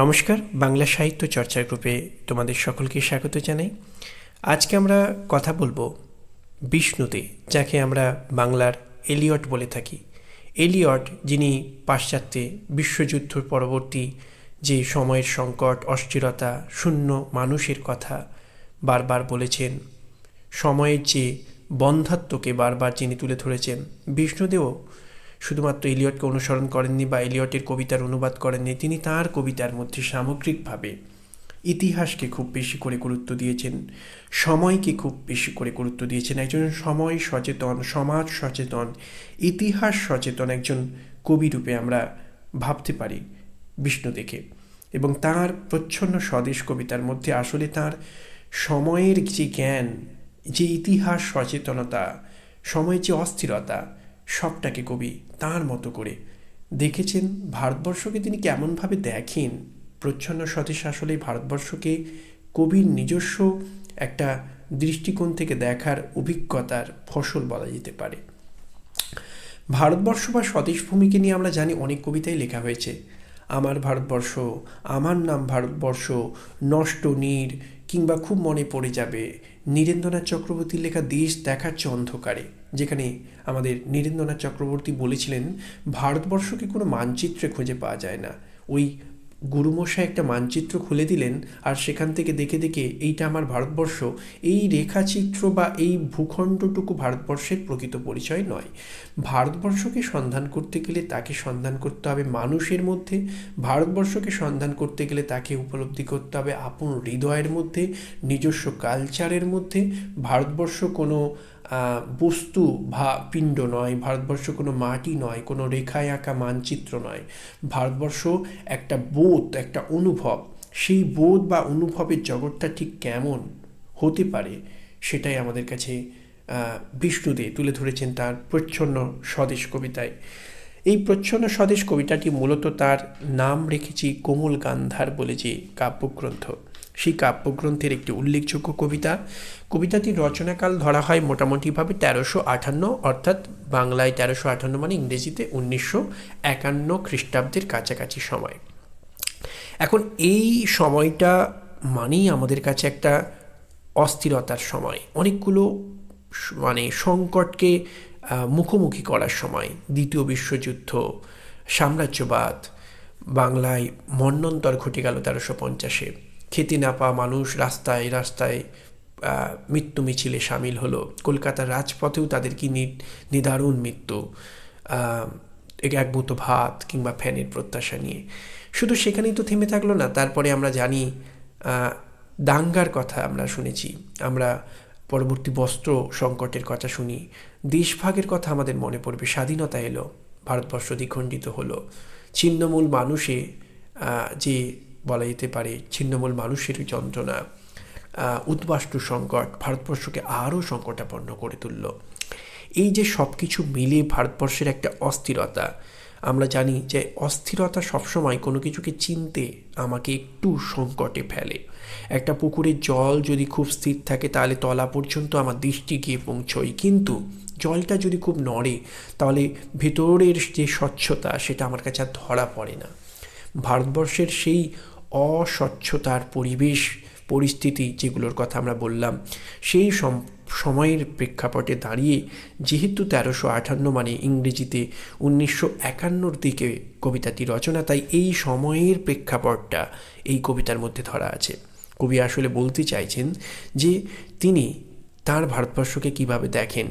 নমস্কার, বাংলা সাহিত্য চর্চার গ্রুপে তোমাদের সকলকে স্বাগত জানাই। আজকে আমরা কথা বলব বিষ্ণুতে, যাকে আমরা বাংলার এলিয়ট বলে থাকি। এলিয়ট, যিনি পাশ্চাত্যে বিশ্বযুদ্ধ পরবর্তী যে সময়ের সংকট, অস্থিরতা, শূন্য মানুষের কথা বারবার বলেছেন, সময়ের যে বন্ধাত্মকে বারবার যিনি তুলে ধরেছেন, বিষ্ণুদেও শুধুমাত্র এলিয়টকে অনুসরণ করেননি বা এলিয়টের কবিতার অনুবাদ করেননি, তিনি তার কবিতার মধ্যে সামগ্রিকভাবে ইতিহাসকে খুব বেশি করে গুরুত্ব দিয়েছেন, সময়কে খুব বেশি করে গুরুত্ব দিয়েছেন। একজন সময় সচেতন, সমাজ সচেতন, ইতিহাস সচেতন একজন কবিরূপে আমরা ভাবতে পারি বিষ্ণু দেখে। এবং তার প্রচ্ছন্ন স্বদেশ কবিতার মধ্যে আসলে তার সময়ের যে জ্ঞান, যে ইতিহাস সচেতনতা, সময়ের যে অস্থিরতা সবটাকে কবি তার মতো করে। দেখেছেন ভারতবর্ষকে তিনি কেমনভাবে দেখেন? প্রচ্ছন্ন স্বদেশ আসলে ভারতবর্ষকে কবির নিজস্ব একটা দৃষ্টিকোণ থেকে দেখার অভিজ্ঞতার ফসল বলা যেতে পারে। ভারতবর্ষ বা স্বদেশ ভূমিকে নিয়ে আমরা জানি অনেক কবিতাই লেখা হয়েছে। আমার ভারতবর্ষ, আমার নাম ভারতবর্ষ, নষ্ট নীর কিংবা খুব মনে পড়ে যাবে নীরেন্দ্রনাথ চক্রবর্তীর লেখা দেশ দেখাচ্ছে অন্ধকারে, যেখানে আমাদের নীরেন্দ্রনাথ চক্রবর্তী বলেছিলেন, ভারতবর্ষকে কোনো মানচিত্রে খুঁজে পাওয়া যায় না। ওই গুরুমশাই একটা মানচিত্র খুলে দিলেন আর সেখান থেকে দেখে দেখে এইটা আমার ভারতবর্ষ। এই রেখাচিত্র বা এই ভূখণ্ডটুকু ভারতবর্ষের প্রকৃত পরিচয় নয়। ভারতবর্ষকে সন্ধান করতে গেলে তাকে সন্ধান করতে হবে মানুষের মধ্যে। ভারতবর্ষকে সন্ধান করতে গেলে তাকে উপলব্ধি করতে হবে আপন হৃদয়ের মধ্যে, নিজস্ব কালচারের মধ্যে। ভারতবর্ষ কোনো বস্তু ভা পিণ্ড নয়, ভারতবর্ষ কোনো মাটি নয়, কোনো রেখায় আঁকা মানচিত্র নয়। ভারতবর্ষ একটা বোধ, একটা অনুভব। সেই বোধ বা অনুভবের জগৎটা ঠিক কেমন হতে পারে সেটাই আমাদের কাছে বিষ্ণুদে তুলে ধরেছেন তার প্রচ্ছন্ন স্বদেশ কবিতায়। এই প্রচ্ছন্ন স্বদেশ কবিতাটি মূলত তার নাম রেখেছি কোমল গান্ধার বলে যে কাব্যগ্রন্থ। সেই কাব্যগ্রন্থের একটি উল্লেখযোগ্য কবিতা। কবিতাটির রচনাকাল ধরা হয় মোটামুটিভাবে তেরোশো আটান্ন অর্থাৎ বাংলায় তেরোশো আটান্ন মানে ইংরেজিতে উনিশশো একান্ন খ্রিস্টাব্দের কাছাকাছি সময়। এখন এই সময়টা মানেই আমাদের কাছে একটা অস্থিরতার সময়। অনেকগুলো মানে সংকটকে মুখোমুখি করার সময়। দ্বিতীয় বিশ্বযুদ্ধ, সাম্রাজ্যবাদ, বাংলায় মন্নন্তর ঘটে গেল তেরোশো পঞ্চাশে। খেতে না পাওয়া মানুষ রাস্তায় রাস্তায় মৃত্যু মিছিলে সামিল হলো। কলকাতার রাজপথেও তাদের কি নিদারুণ মৃত্যু। এক বুতো ভাত কিংবা ফ্যানের প্রত্যাশা নিয়ে। শুধু সেখানেই তো থেমে থাকল না, তারপরে আমরা জানি দাঙ্গার কথা আমরা শুনেছি। আমরা পরবর্তী বস্ত্র সংকটের কথা শুনি। দেশভাগের কথা আমাদের মনে পড়বে। স্বাধীনতা এলো, ভারতবর্ষ দ্বিখণ্ডিত হলো। ছিন্নমূল মানুষে যে বলা যেতে পারে, ছিন্নমূল মানুষের যন্ত্রণা উদ্বাস্তু সংকট ভারতবর্ষকে আরও সংকটাপন্ন করে তুলল। এই যে সব কিছু মিলে ভারতবর্ষের একটা অস্থিরতা, আমরা জানি যে অস্থিরতা সবসময় কোনো কিছুকে চিনতে আমাকে একটু সংকটে ফেলে। একটা পুকুরের জল যদি খুব স্থির থাকে, তাহলে তলা পর্যন্ত আমার দৃষ্টি গিয়ে পৌঁছয়। কিন্তু জলটা যদি খুব নড়ে, তাহলে ভেতরের যে স্বচ্ছতা, সেটা আমার কাছে আর ধরা পড়ে না। ভারতবর্ষের সেই অস্বচ্ছতার পরিবেশ, পরিস্থিতি যেগুলোর কথা আমরা বললাম, সেই সময়ের প্রেক্ষাপটে দাঁড়িয়ে যেহেতু তেরোশো আটান্ন মানে ইংরেজিতে উনিশশো একান্নর দিকে কবিতাটি রচনা, তাই এই সময়ের প্রেক্ষাপটটা এই কবিতার মধ্যে ধরা আছে। কবি আসলে বলতে চাইছেন যে তিনি তার ভারতবর্ষকে কীভাবে দেখেন,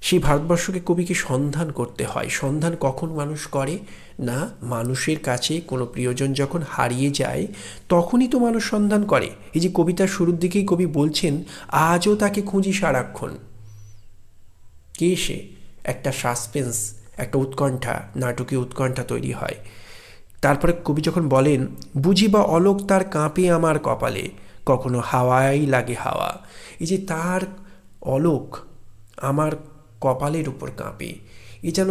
সেই ভারতবর্ষকে কবিকে সন্ধান করতে হয়। সন্ধান কখন মানুষ করে? না, মানুষের কাছে কোনো প্রিয়জন যখন হারিয়ে যায়, তখনই তো মানুষ সন্ধান করে। এই যে কবিতার শুরুর দিকেই কবি বলছেন, আজও তাকে খুঁজি সারাক্ষণ। কে সে? একটা সাসপেন্স, একটা উৎকণ্ঠা, নাটকীয় উৎকণ্ঠা তৈরি হয়। তারপরে কবি যখন বলেন, বুঝি বা অলোক তার কাঁপে আমার কপালে, কখনো হাওয়াই লাগে হাওয়া। এই যে তার অলোক আমার কপালের উপর কাঁপে, এ যেন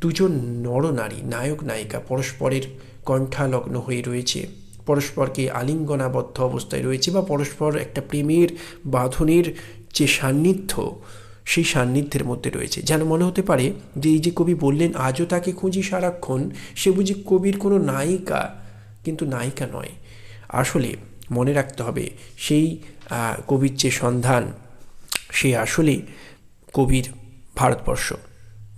দুজন নরনারী, নায়ক নায়িকা পরস্পরের কণ্ঠালগ্ন হয়ে রয়েছে। পরস্পরকে আলিঙ্গনাবদ্ধ অবস্থায় রয়েছে বা পরস্পর একটা প্রেমের বাঁধনের যে সান্নিধ্য, সেই সান্নিধ্যের মধ্যে রয়েছে। যেন মনে হতে পারে যে এই যে কবি বললেন, আজও তাকে খুঁজি সারাক্ষণ, সে বুঝি কবির কোনো নায়িকা। কিন্তু নায়িকা নয়। আসলে মনে রাখতে হবে, সেই কবির যে সন্ধান, সে আসলে কবির ভারতবর্ষ।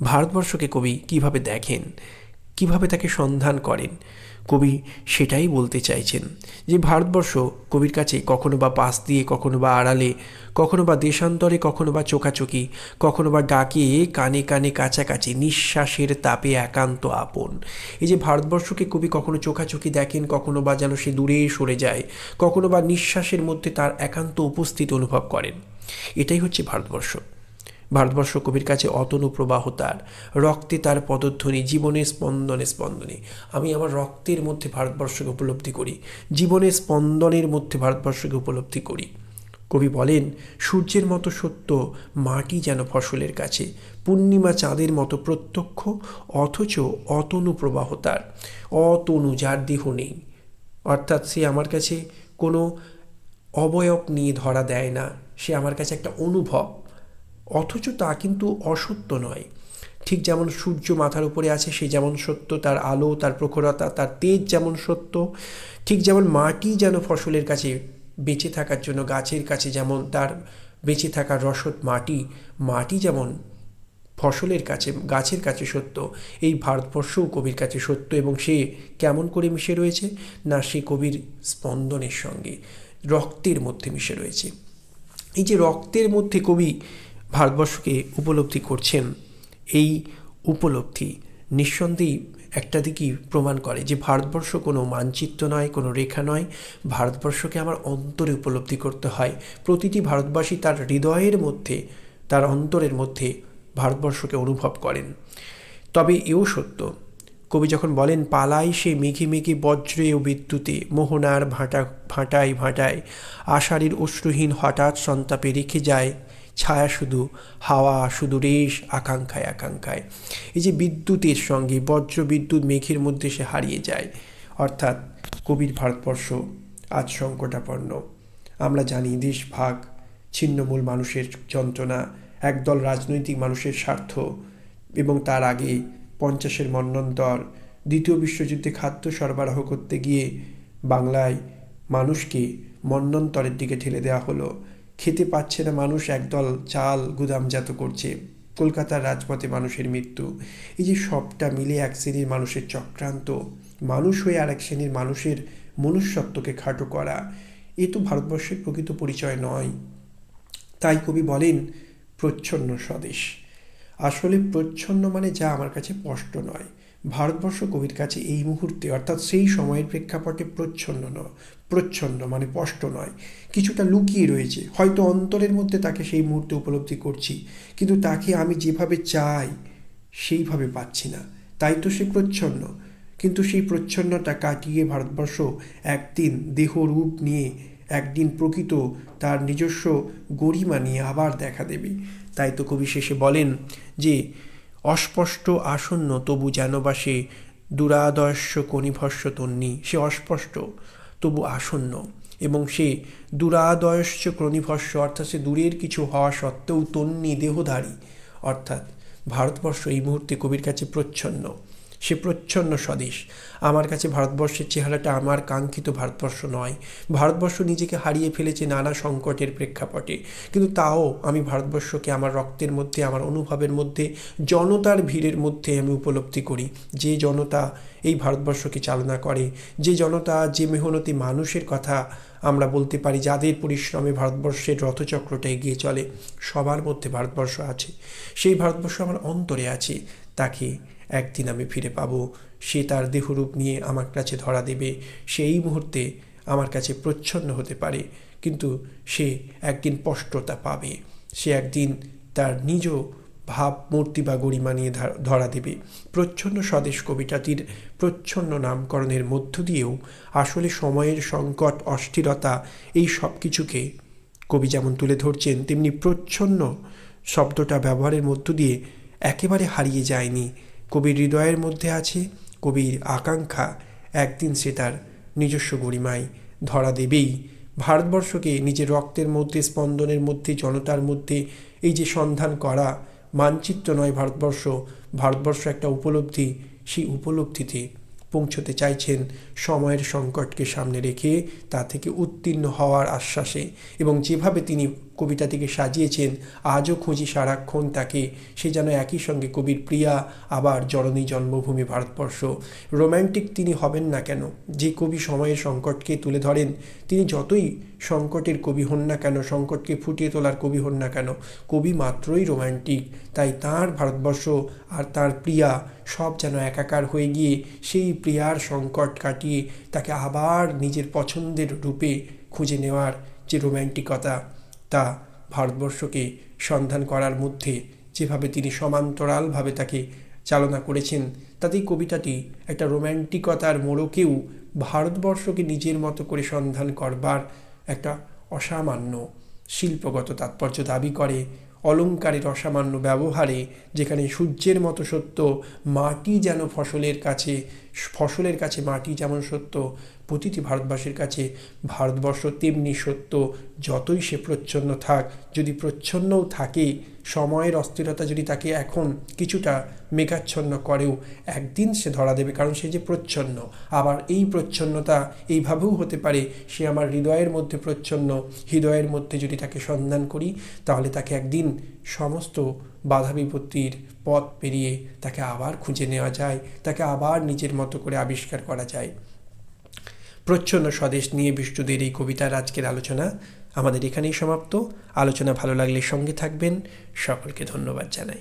ভারতবর্ষকে কবি কীভাবে দেখেন, কীভাবে তাকে সন্ধান করেন, কবি সেটাই বলতে চাইছেন যে ভারতবর্ষ কবির কাছে কখনো বা পাশ দিয়ে, কখনো বা আড়ালে, কখনো বা দেশান্তরে, কখনো বা চোখাচোখি, কখনো বা ডাকে কানে কানে কাছাকাছি, নিঃশ্বাসের তাপে একান্ত আপন। এই যে ভারতবর্ষকে কবি কখনো চোখাচোখি দেখেন, কখনো বা যেন সে দূরে সরে যায়, কখনো বা নিঃশ্বাসের মধ্যে তার একান্ত উপস্থিতি অনুভব করেন, এটাই হচ্ছে ভারতবর্ষ। ভারতবর্ষ কবির কাছে অতনু প্রবাহ তার। রক্তে তার পদধ্বনি জীবনের স্পন্দনে স্পন্দনে। আমি আমার রক্তের মধ্যে ভারতবর্ষকে উপলব্ধি করি। জীবনের স্পন্দনের মধ্যে ভারতবর্ষকে উপলব্ধি করি। কবি বলেন, সূর্যের মতো সত্য মাটি যেন ফসলের কাছে। পূর্ণিমা চাঁদের মতো প্রত্যক্ষ, অথচ অতনু প্রবাহ তার। অতনু যার দেহ নেই। অর্থাৎ সে আমার কাছে কোনো অবয়ব নিয়ে ধরা দেয় না। সে আমার কাছে একটা অনুভব। অথচ তা কিন্তু অসত্য নয়। ঠিক যেমন সূর্য মাথার উপরে আছে, সে যেমন সত্য, তার আলো, তার প্রখরতা, তার তেজ যেমন সত্য, ঠিক যেমন মাটি যেন ফসলের কাছে বেঁচে থাকার জন্য, গাছের কাছে যেমন তার বেঁচে থাকার রসদ মাটি মাটি যেমন ফসলের কাছে, গাছের কাছে সত্য, এই ভারতবর্ষও কবির কাছে সত্য এবং সে কেমন করে মিশে রয়েছে? না, সে কবির স্পন্দনের সঙ্গে, রক্তের মধ্যে মিশে রয়েছে। এই যে রক্তের মধ্যে কবি ভারতবর্ষকে উপলব্ধি করছেন। এই উপলব্ধি নিঃসন্দেহেই একটা দিকই প্রমাণ করে যে ভারতবর্ষ কোনো মানচিত্র নয়, কোনো রেখা নয়। ভারতবর্ষকে আমার অন্তরে উপলব্ধি করতে হয়। প্রতিটি ভারতবাসী তার হৃদয়ের মধ্যে, তার অন্তরের মধ্যে ভারতবর্ষকে অনুভব করেন। তবে এও সত্য, কবি যখন বলেন পালাই সে মেঘে মেঘে বজ্রে ও বিদ্যুতে, মোহনার ভাঁটা, ভাঁটায় ভাঁটায়, আষাঢ়ের অশ্রুহীন হঠাৎ সন্তাপে রেখে যায় ছায়া শুধু হাওয়া, শুধু রেশ, আকাঙ্ক্ষায় আকাঙ্ক্ষায়। এই যে বিদ্যুতের সঙ্গে বজ্র বিদ্যুৎ মেঘের মধ্যে সে হারিয়ে যায়। অর্থাৎ কবির ভারতবর্ষ আজ সংকটাপন্ন। আমরা জানি দেশ ভাগ, ছিন্নমূল মানুষের যন্ত্রণা, একদল রাজনৈতিক মানুষের স্বার্থ এবং তার আগে পঞ্চাশের মন্বন্তর দ্বিতীয় বিশ্বযুদ্ধে খাদ্য সরবরাহ করতে গিয়ে বাংলায় মানুষকে মন্বন্তরের দিকে ঠেলে দেওয়া হলো। খেতে পাচ্ছে না মানুষ, একদল চাল গুদামজাত করছে। কলকাতার রাজপথে মানুষের মৃত্যু। এই যে সবটা মিলে এক শ্রেণির মানুষের চক্রান্ত। মানুষ হয়ে আর এক শ্রেণির মানুষের মনুষ্যত্বকে খাটো করা। এ তো ভারতবর্ষের প্রকৃত পরিচয় নয়। তাই কবি বলেন, প্রচ্ছন্ন স্বদেশ। আসলে প্রচ্ছন্ন মানে যা আমার কাছে স্পষ্ট নয়। ভারতবর্ষ কবির কাছে এই মুহূর্তে, অর্থাৎ সেই সময়ের প্রেক্ষাপটে প্রচ্ছন্ন নয়, প্রচ্ছন্ন মানে স্পষ্ট নয়, কিছুটা লুকিয়ে রয়েছে। হয়তো অন্তরের মধ্যে তাকে সেই মুহূর্তে উপলব্ধি করছি, কিন্তু তাকে আমি যেভাবে চাই, সেইভাবে পাচ্ছি না। তাই তো সে প্রচ্ছন্ন। কিন্তু সেই প্রচ্ছন্নতা কাটিয়ে ভারতবর্ষ একদিন দেহ রূপ নিয়ে, একদিন প্রকৃত তার নিজস্ব গরিমা নিয়ে আবার দেখা দেবে। তাই তো কবি শেষে বলেন যে অস্পষ্ট আসন্ন তবু যেন বা সে দুরাদর্শ কণিভস্য তন্নি, সে অস্পষ্ট, তবু আসন্ন। এবং সে দুরাদর্শ ক্রণিভস্য অর্থাৎ সে দূরের কিছু হওয়া সত্ত্বেও তন্নি দেহধারী, অর্থাৎ ভারতবর্ষ এই মুহূর্তে কবির কাছে প্রচ্ছন্ন। সে প্রচ্ছন্ন স্বদেশ। আমার কাছে ভারতবর্ষের চেহারাটা আমার কাঙ্ক্ষিত ভারতবর্ষ নয়। ভারতবর্ষ নিজেকে হারিয়ে ফেলেছে নানা সংকটের প্রেক্ষাপটে। কিন্তু তাও আমি ভারতবর্ষকে আমার রক্তের মধ্যে, আমার অনুভবের মধ্যে, জনতার ভিড়ের মধ্যে আমি উপলব্ধি করি। যে জনতা এই ভারতবর্ষকে চালনা করে, যে জনতা, যে মেহনতি মানুষের কথা আমরা বলতে পারি, যাদের পরিশ্রমে ভারতবর্ষের রথচক্রটা এগিয়ে চলে, সবার মধ্যে ভারতবর্ষ আছে। সেই ভারতবর্ষ আমার অন্তরে আছে। তাকে একদিন আমি ফিরে পাবো। সে তার দেহরূপ নিয়ে আমার কাছে ধরা দেবে। সেই মুহূর্তে আমার কাছে প্রচ্ছন্ন হতে পারে। কিন্তু সে একদিন স্পষ্টতা পাবে। সে একদিন তার নিজ ভাব, মূর্তি বা গরিমা নিয়ে ধরা দেবে। প্রচ্ছন্ন স্বদেশ কবিতাটির প্রচ্ছন্ন নামকরণের মধ্য দিয়েও আসলে সময়ের সংকট, অস্থিরতা এই সব কিছুকে কবি যেমন তুলে ধরছেন, তেমনি প্রচ্ছন্ন শব্দটা ব্যবহারের মধ্য দিয়ে একেবারে হারিয়ে যায়নি। কবির হৃদয়ের মধ্যে আছে, কবির আকাঙ্ক্ষা, একদিন সে তার নিজস্ব গরিমায় ধরা দেবেই। ভারতবর্ষকে নিজের রক্তের মধ্যে, স্পন্দনের মধ্যে, জনতার মধ্যে এই যে সন্ধান করা মানচিত্র নয় ভারতবর্ষ ভারতবর্ষ একটা উপলব্ধি, সেই উপলব্ধিতে পৌঁছতে চাইছেন সময়ের সংকটকে সামনে রেখে, তা থেকে উত্তীর্ণ হওয়ার আশ্বাসে এবং যেভাবে তিনি কবিতাটিকে সাজিয়েছেন, আজও খুঁজি সারাক্ষণ তাকে। সে যেন একই সঙ্গে কবির প্রিয়া, আবার জননী জন্মভূমি ভারতবর্ষ। রোম্যান্টিক তিনি হবেন না কেন? যে কবি সময়ের সংকটকে তুলে ধরেন, তিনি যতই সংকটের কবি হন না কেন, সংকটকে ফুটিয়ে তোলার কবি হন না কেন, কবি মাত্রই রোম্যান্টিক। তাই তার ভারতবর্ষ আর তার প্রিয়া সব যেন একাকার হয়ে গিয়ে সেই প্রিয়ার সংকট কাটিয়ে তাকে আবার নিজের পছন্দের রূপে খুঁজে নেওয়ার যে রোম্যান্টিকতা। তা ভারতবর্ষকে সন্ধান করার মধ্যে যেভাবে তিনি সমান্তরালভাবে তাকে চালনা করেছেন, তাতেই কবিতাটি একটা রোম্যান্টিকতার মোড়কেও ভারতবর্ষকে নিজের মতো করে সন্ধান করবার একটা অসামান্য শিল্পগত তাৎপর্য দাবি করে। অলঙ্কারের অসামান্য ব্যবহারে যেখানে সূর্যের মতো সত্য, মাটি যেন ফসলের কাছে ফসলের কাছে মাটি যেমন সত্য, প্রতিটি ভারতবাসীর কাছে ভারতবর্ষ তেমনি সত্য। যতই সে প্রচ্ছন্ন থাক, যদি প্রচ্ছন্নও থাকে, সময়ের অস্থিরতা যদি তাকে এখন কিছুটা মেঘাচ্ছন্ন করেও, একদিন সে ধরা দেবে, কারণ সে যে প্রচ্ছন্ন। আবার এই প্রচ্ছন্নতা এইভাবেও হতে পারে, সে আমার হৃদয়ের মধ্যে প্রচ্ছন্ন, হৃদয়ের মধ্যে যদি তাকে সন্ধান করি, তাহলে তাকে একদিন সমস্ত বাধা বিপত্তির পথ পেরিয়ে তাকে আবার খুঁজে নেওয়া যায়, তাকে আবার নিজের মতো করে আবিষ্কার করা যায়। প্রচ্ছন্ন স্বদেশ নিয়ে বিষ্ণুদের এই কবিতার আজকের আলোচনা আমাদের এখানেই সমাপ্ত। আলোচনা ভালো লাগলে সঙ্গে থাকবেন। সকলকে ধন্যবাদ জানাই।